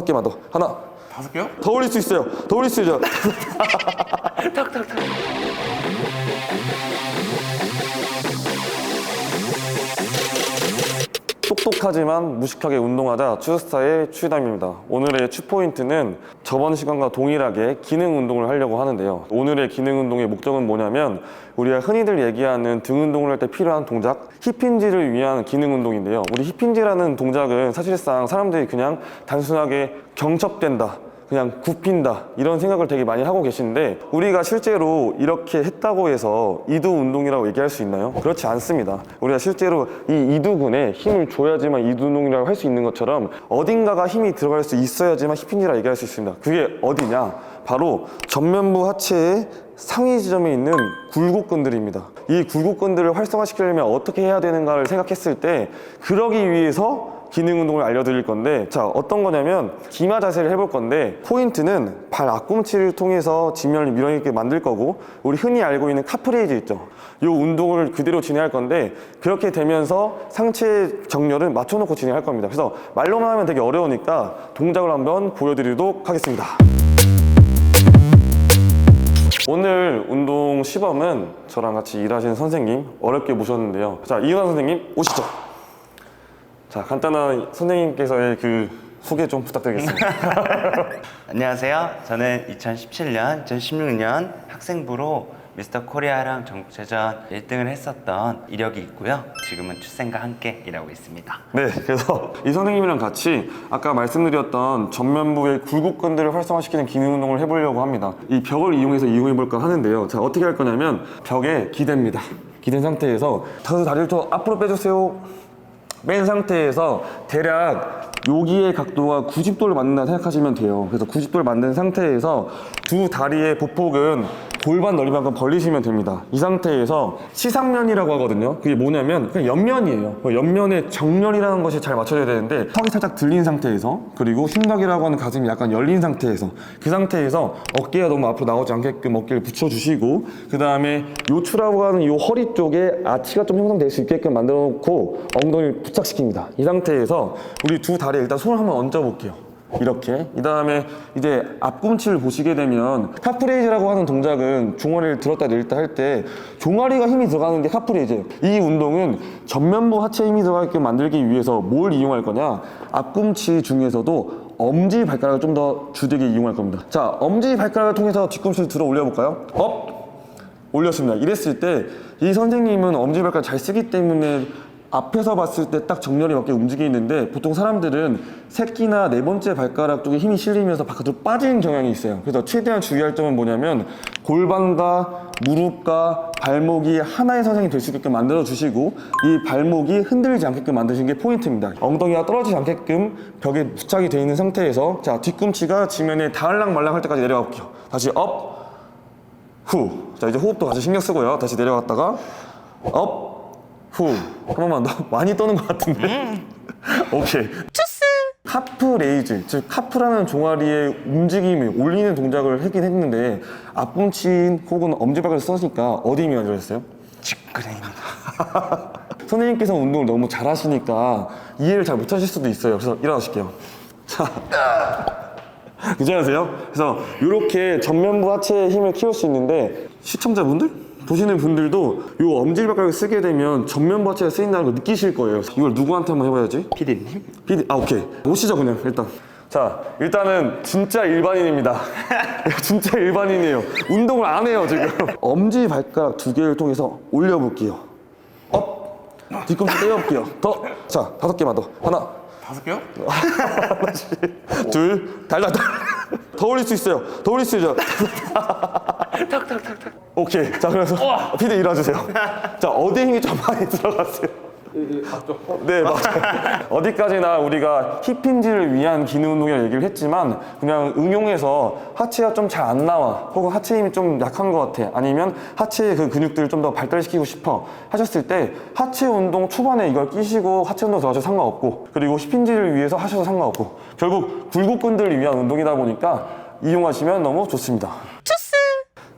다섯 개만 더. 하나. 다섯 개요? 더 올릴 수 있어요. 더 올릴 수 있어요. 탁탁탁. 똑똑하지만 무식하게 운동하자 추스타의 추담입니다. 오늘의 추포인트는 저번 시간과 동일하게 기능 운동을 하려고 하는데요. 오늘의 기능 운동의 목적은 뭐냐면 우리가 흔히들 얘기하는 등 운동을 할 때 필요한 동작, 힙힌지를 위한 기능 운동인데요. 우리 힙힌지라는 동작은 사실상 사람들이 그냥 단순하게 경첩된다. 그냥 굽힌다 이런 생각을 되게 많이 하고 계시는데 우리가 실제로 이렇게 했다고 해서 이두 운동이라고 얘기할 수 있나요? 그렇지 않습니다. 우리가 실제로 이 이두근에 힘을 줘야지만 이두 운동이라고 할 수 있는 것처럼 어딘가가 힘이 들어갈 수 있어야지만 힙힌지라 얘기할 수 있습니다. 그게 어디냐? 바로 전면부 하체의 상위 지점에 있는 굴곡근들입니다. 이 굴곡근들을 활성화시키려면 어떻게 해야 되는가를 생각했을 때 그러기 위해서 기능 운동을 알려드릴 건데 자 어떤 거냐면 기마 자세를 해볼 건데 포인트는 발 앞꿈치를 통해서 지면을 밀어내게 만들 거고 우리 흔히 알고 있는 카프레이즈 있죠? 이 운동을 그대로 진행할 건데 그렇게 되면서 상체 정렬을 맞춰놓고 진행할 겁니다. 그래서 말로만 하면 되게 어려우니까 동작을 한번 보여드리도록 하겠습니다. 오늘 운동 시범은 저랑 같이 일하시는 선생님 어렵게 모셨는데요. 자 이은환 선생님 오시죠 자, 간단한 선생님께서의 그 소개 좀 부탁드리겠습니다. 안녕하세요. 저는 2017년, 2016년 학생부로 미스터 코리아랑 전국체전 1등을 했었던 이력이 있고요. 지금은 출생과 함께 일하고 있습니다. 네, 그래서 이 선생님이랑 같이 아까 말씀드렸던 전면부의 굴곡근들을 활성화시키는 기능 운동을 해보려고 합니다. 이 벽을 이용해서 이용해볼까 하는데요. 자, 어떻게 할 거냐면 벽에 기댑니다. 기댄 상태에서 다들 다리를 더 앞으로 빼주세요. 뺀 상태에서 대략 여기의 각도가 90도를 맞는다 생각하시면 돼요. 그래서 90도를 만든 상태에서 두 다리의 보폭은 골반 넓이만큼 벌리시면 됩니다. 이 상태에서 시상면이라고 하거든요. 그게 뭐냐면 그냥 옆면이에요. 그 옆면의 정면이라는 것이 잘 맞춰져야 되는데 턱이 살짝 들린 상태에서 그리고 심박이라고 하는 가슴이 약간 열린 상태에서 그 상태에서 어깨가 너무 앞으로 나오지 않게끔 어깨를 붙여주시고 그 다음에 요추라고 하는 요 허리 쪽에 아치가 좀 형성될 수 있게끔 만들어 놓고 엉덩이를 부착시킵니다. 이 상태에서 우리 두 다리 에 일단 손을 한번 얹어 볼게요. 이렇게. 이 다음에 이제 앞꿈치를 보시게 되면 카프레이즈라고 하는 동작은 종아리를 들었다 내렸다 할 때 종아리가 힘이 들어가는 게 카프레이즈예요. 이 운동은 전면부 하체 힘이 들어가게끔 만들기 위해서 뭘 이용할 거냐? 앞꿈치 중에서도 엄지 발가락을 좀 더 주되게 이용할 겁니다. 자 엄지 발가락을 통해서 뒤꿈치를 들어 올려 볼까요? 업! 올렸습니다. 이랬을 때 이 선생님은 엄지 발가락 잘 쓰기 때문에 앞에서 봤을 때 딱 정렬이 맞게 움직이는데 보통 사람들은 새끼나 네 번째 발가락 쪽에 힘이 실리면서 바깥으로 빠지는 경향이 있어요. 그래서 최대한 주의할 점은 뭐냐면 골반과 무릎과 발목이 하나의 선생이 될 수 있게끔 만들어 주시고 이 발목이 흔들리지 않게끔 만드시는 게 포인트입니다. 엉덩이가 떨어지지 않게끔 벽에 부착이 되어 있는 상태에서 자 뒤꿈치가 지면에 닿을랑 말랑 할 때까지 내려가 볼게요. 다시 업, 후. 자 이제 호흡도 같이 신경 쓰고요. 다시 내려갔다가 업, 후. 한 번만 더. 많이 떠는 것 같은데. 오케이. 카프 레이즈, 즉 카프라는 종아리의 움직임을 올리는 동작을 하긴 했는데 앞꿈치 혹은 엄지발가락을 써니까 어디 힘이 가져졌어요? 직근입니다. 선생님께서 운동을 너무 잘하시니까 이해를 잘 못하실 수도 있어요. 그래서 일어나실게요. 자, 괜찮으세요? 그래서 이렇게 전면부 하체의 힘을 키울 수 있는데 시청자분들? 보시는 분들도 이 엄지발가락을 쓰게 되면 전면부 하체가 쓰인다는 걸 느끼실 거예요. 이걸 누구한테 한번 해봐야지? 피디님? PD, 아 오케이. 오시죠 그냥 일단. 자 일단은 진짜 일반인입니다. 진짜 일반인이에요. 운동을 안 해요 지금. 엄지 발가락 두 개를 통해서 올려볼게요. 업! 뒤꿈치 떼어볼게요. 더자 다섯 개만 더. 하나. 다섯 개요? 둘. 달달 달. 더 올릴 수 있어요. 더 올릴 수 있어요 탁탁탁탁. 오케이. 자 그래서 PD 일어나주세요. 자 어디에 힘이 좀 많이 들어갔어요? 네 맞아요. 어디까지나 우리가 힙힌지를 위한 기능 운동이라고 얘기를 했지만 그냥 응용해서 하체가 좀 잘 안 나와 혹은 하체 힘이 좀 약한 것 같아 아니면 하체의 그 근육들을 좀 더 발달시키고 싶어 하셨을 때 하체 운동 초반에 이걸 끼시고 하체 운동 들어가셔도 상관없고 그리고 힙힌지를 위해서 하셔도 상관없고 결국 굴곡근들을 위한 운동이다 보니까 이용하시면 너무 좋습니다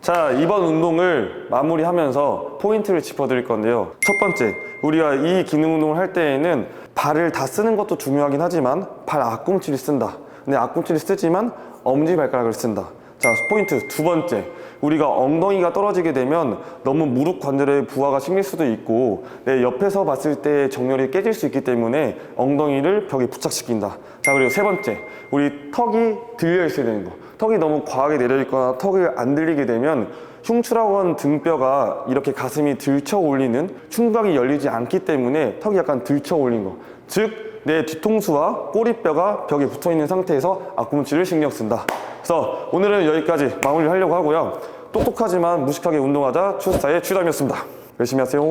자, 이번 운동을 마무리하면서 포인트를 짚어드릴 건데요. 첫 번째, 우리가 이 기능 운동을 할 때에는 발을 다 쓰는 것도 중요하긴 하지만 발 앞꿈치를 쓴다. 근데 앞꿈치를 쓰지만 엄지발가락을 쓴다. 자, 포인트 두 번째. 우리가 엉덩이가 떨어지게 되면 너무 무릎 관절에 부하가 생길 수도 있고 내 옆에서 봤을 때 정렬이 깨질 수 있기 때문에 엉덩이를 벽에 부착시킨다. 자, 그리고 세 번째. 우리 턱이 들려 있어야 되는 거. 턱이 너무 과하게 내려 있거나 턱이 안 들리게 되면 흉추라고 하는 등뼈가 이렇게 가슴이 들쳐 올리는 충각이 열리지 않기 때문에 턱이 약간 들쳐 올린 거. 즉, 내 뒤통수와 꼬리뼈가 벽에 붙어 있는 상태에서 앞꿈치를 신경 쓴다. 그래서 오늘은 여기까지 마무리를 하려고 하고요. 똑똑하지만 무식하게 운동하자 추스타의 추담이었습니다. 열심히 하세요.